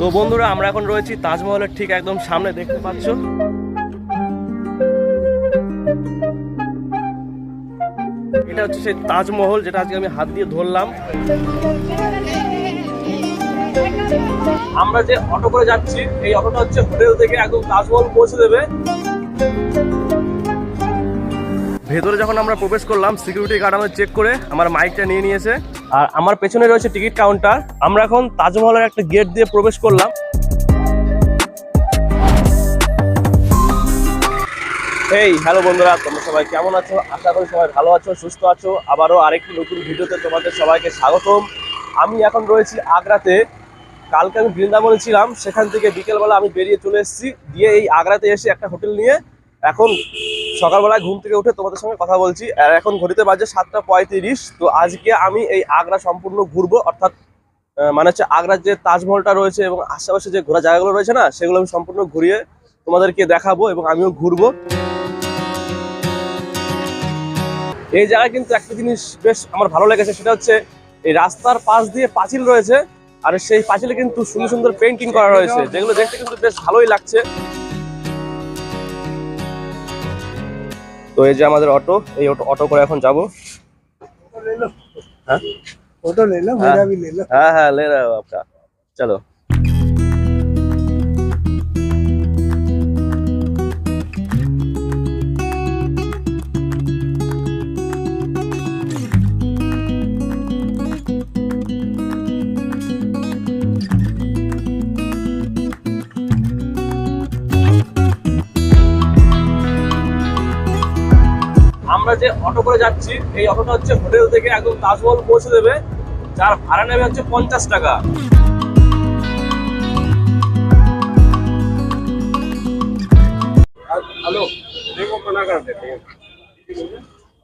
তো বন্ধুরা, আমরা এখন রয়েছি তাজমহলের ঠিক একদম সামনে, দেখতে পাচ্ছ? এটা হচ্ছে সেই তাজমহল যেটা আজকে আমি হাত দিয়ে ধরলাম। আমরা যে অটো করে যাচ্ছি, এই অটোটা হচ্ছে হোটেল থেকে একদম তাজমহল পৌঁছে দেবে। ভেতরে যখন আমরা প্রবেশ করলাম সিকিউরিটি গার্ড আমাদের চেক করে, আমার মাইকটা নিয়ে নিয়েছে। আর আমার পেছনে রয়েছে টিকিট কাউন্টার। আমরা এখন তাজমহলের একটা গেট দিয়ে প্রবেশ করলাম। এই হ্যালো বন্ধুরা, তোমরা সবাই কেমন আছো? আশা করি সবাই ভালো আছো, সুস্থ আছো। আবারও আরেকটি নতুন ভিডিওতে তোমাদের সবাইকে স্বাগতম। আমি এখন রয়েছি আগ্রাতে। কালকে আমি বৃন্দাবনে ছিলাম। সেখান থেকে বিকেলবেলা আমি বেরিয়ে চলে এসেছি। দিয়ে এই আগ্রাতে এসে একটা হোটেল নিয়ে এখন সকালবেলায় ঘুম থেকে উঠে তোমাদের সঙ্গে কথা বলছি। আর এখন ঘড়িতে বাজে সাতটা পঁয়ত্রিশ। তো আজকে আমি এই আগ্রা সম্পূর্ণ ঘুরবো। অর্থাৎ মানে হচ্ছে আগ্রার যে তাজমহলটা রয়েছে এবং আশেপাশে যে ঘোরা জায়গাগুলো রয়েছে না, সেগুলো আমি সম্পূর্ণ ঘুরিয়ে তোমাদেরকে দেখাবো এবং আমিও ঘুরবো। এই জায়গায় কিন্তু একটা জিনিস বেশ আমার ভালো লেগেছে, সেটা হচ্ছে এই রাস্তার পাশ দিয়ে পাঁচিল রয়েছে। আর সেই পাঁচিলে কিন্তু সুন্দর সুন্দর পেন্টিং করা রয়েছে, যেগুলো দেখতে কিন্তু বেশ ভালোই লাগছে। তো এই যে আমাদের অটো এই অটো করে এখন যাব। হ্যাঁ? হ্যাঁ? হ্যাঁ। হ্যাঁ, হ্যাঁ লে রা চলো। যে অটো করে যাচ্ছি এই অটোটা হচ্ছে হোটেল থেকে একদম তাজমহল পৌঁছে দেবে যার ভাড়া নেবে হচ্ছে পঞ্চাশ টাকা।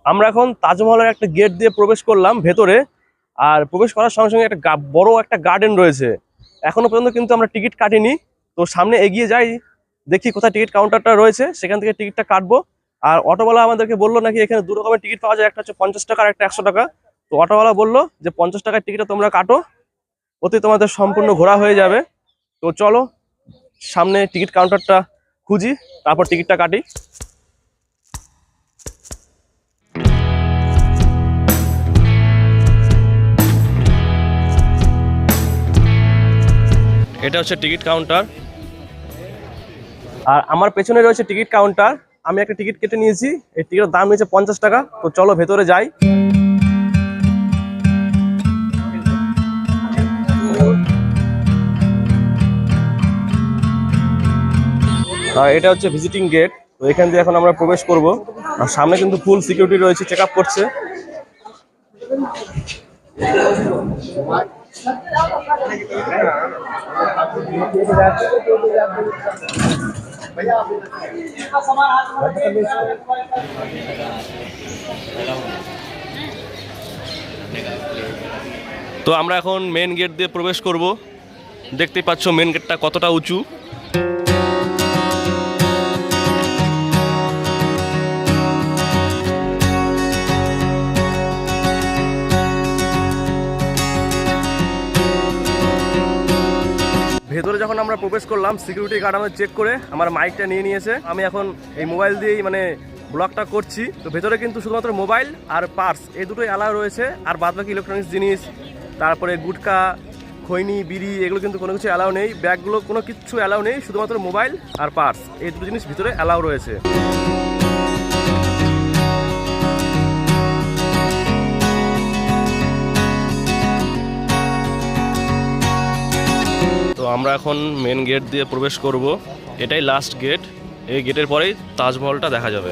আমরা এখন তাজমহলের একটা গেট দিয়ে প্রবেশ করলাম ভেতরে আর প্রবেশ করার সঙ্গে সঙ্গে একটা বড় একটা গার্ডেন রয়েছে। এখনও পর্যন্ত কিন্তু আমরা টিকিট কাটিনি তো সামনে এগিয়ে যাই দেখি কোথায় টিকিট কাউন্টারটা রয়েছে সেখান থেকে টিকিটটা কাটবো। আর অটোওয়ালা আমাদেরকে বলল নাকি এখানে দু রকমের টিকিট পাওয়া যায়, একটা হচ্ছে পঞ্চাশ টাকা আর একটা একশো টাকা। তো অটোওয়ালা বলল যে পঞ্চাশ টাকার টিকিটটা তোমরা কাটো, ওতে তোমাদের সম্পূর্ণ ঘোরা হয়ে যাবে। তো চলো, সামনে টিকিট কাউন্টারটা খুঁজি, তারপর টিকিটটা কাটি। এটা হচ্ছে টিকিট কাউন্টার। আর আমার পেছনে রয়েছে টিকিট কাউন্টার। আমি একটা টিকিট কেটে নিয়েছি। এই টিকিটের দাম নিয়েছে পঞ্চাশ টাকা। তো চলো ভেতরে যাই। এটা হচ্ছে ভিজিটিং গেট তো এখান দিয়ে এখন আমরা প্রবেশ করব। আর সামনে কিন্তু ফুল সিকিউরিটি রয়েছে চেক আপ করছে। তো আমরা এখন মেন গেট দিয়ে প্রবেশ করব। দেখতেই পাচ্ছ মেন গেটটা কতটা উঁচু। ভেতরে যখন আমরা প্রবেশ করলাম সিকিউরিটি গার্ড আমাদের চেক করে আমার মাইকটা নিয়ে নিয়েছে। আমি এখন এই মোবাইল দিয়েই মানে ব্লগটা করছি। তো ভেতরে কিন্তু শুধুমাত্র মোবাইল আর পার্স এই দুটোই অ্যালাউ রয়েছে। আর বাদ বাকি ইলেকট্রনিক্স জিনিস, তারপরে গুটকা, খৈনি, বিড়ি, এগুলো কিন্তু কোনো কিছু অ্যালাউ নেই। ব্যাগগুলো কোনো কিছু অ্যালাউ নেই, শুধুমাত্র মোবাইল আর পার্স এই দুটো জিনিস ভিতরে অ্যালাউ রয়েছে। আমরা এখন মেন গেট দিয়ে প্রবেশ করব। এটাই লাস্ট গেট এই গেটের পরেই তাজমহলটা দেখা যাবে।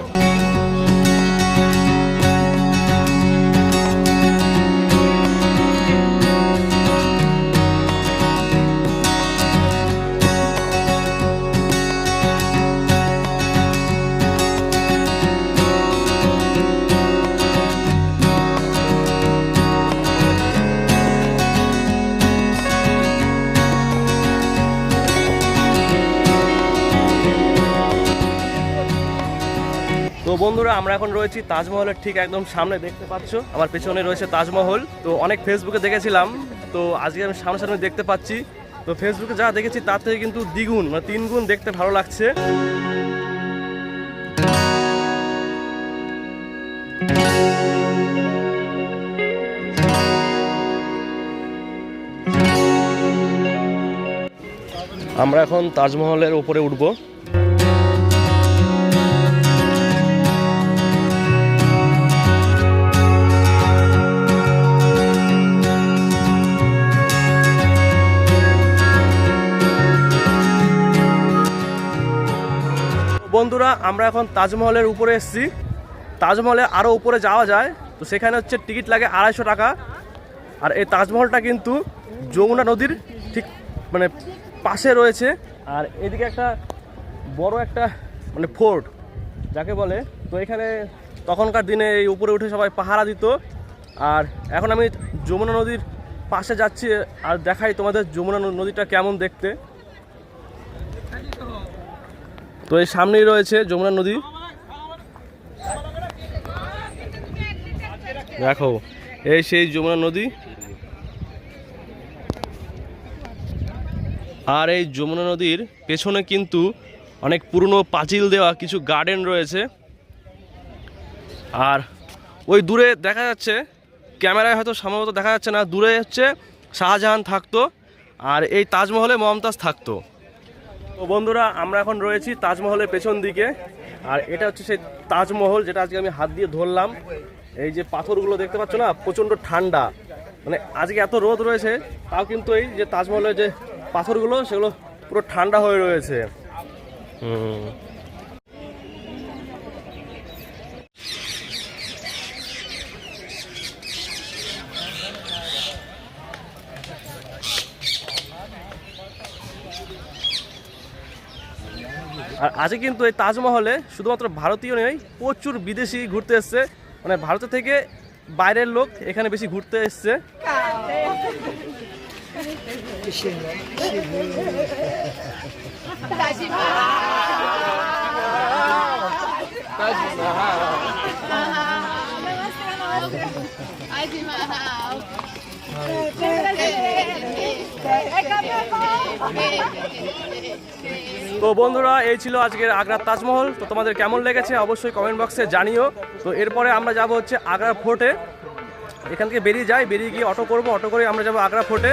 বন্ধুরা, আমরা এখন রয়েছি তাজমহলের ঠিক একদম সামনে, দেখতে পাচ্ছ? আমার পেছনে রয়েছে তাজমহল। তো অনেক ফেসবুকে দেখেছিলাম, তো আজকে আমি সামনে সামনে দেখতে পাচ্ছি। তো ফেসবুকে যা দেখেছি, তার থেকে কিন্তু দ্বিগুণ মানে তিন গুণ দেখতে ভালো লাগছে। আমরা এখন তাজমহলের উপরে উঠবো। বন্ধুরা, আমরা এখন তাজমহলের উপরে এসেছি। তাজমহলে আরও উপরে যাওয়া যায়। তো সেখানে হচ্ছে টিকিট লাগে আড়াইশো টাকা। আর এই তাজমহলটা কিন্তু যমুনা নদীর ঠিক মানে পাশে রয়েছে। আর এদিকে একটা বড় একটা মানে ফোর্ট, যাকে বলে। তো এখানে তখনকার দিনে এই উপরে উঠে সবাই পাহারা দিত। আর এখন আমি যমুনা নদীর পাশে যাচ্ছি, আর দেখাই তোমাদের যমুনা নদীটা কেমন দেখতে। তো এই সামনেই রয়েছে যমুনা নদী। দেখো, এই সেই যমুনা নদী। আর এই যমুনা নদীর পেছনে কিন্তু অনেক পুরনো পাঁচিল দেওয়া কিছু গার্ডেন রয়েছে। আর ওই দূরে দেখা যাচ্ছে, ক্যামেরায় হয়তো সম্ভবত দেখা যাচ্ছে না, দূরে হচ্ছে শাহজাহান থাকতো, আর এই তাজমহলে মমতাজ থাকতো। তো বন্ধুরা, আমরা এখন রয়েছি তাজমহলের পেছন দিকে। আর এটা হচ্ছে সেই তাজমহল যেটা আজকে আমি হাত দিয়ে ধরলাম। এই যে পাথরগুলো দেখতে পাচ্ছ না, প্রচণ্ড ঠান্ডা। মানে আজকে এত রোদ রয়েছে, তাও কিন্তু এই যে তাজমহলের যে পাথরগুলো, সেগুলো পুরো ঠান্ডা হয়ে রয়েছে। হুম। আর আজকে কিন্তু এই তাজমহলে শুধুমাত্র ভারতীয় নয়, প্রচুর বিদেশি ঘুরতে এসছে মানে ভারতের থেকে বাইরের লোক এখানে বেশি ঘুরতে এসছে. তো বন্ধুরা, এই ছিল আজকের আগ্রার তাজমহল। তো তোমাদের কেমন লেগেছে অবশ্যই কমেন্ট বক্সে জানিও। তো এরপরে আমরা যাব হচ্ছে আগ্রা ফোর্টে। এখান থেকে বেরিয়ে যাই, বেরিয়ে গিয়ে অটো করব। অটো করে আমরা যাব আগ্রা ফোর্টে।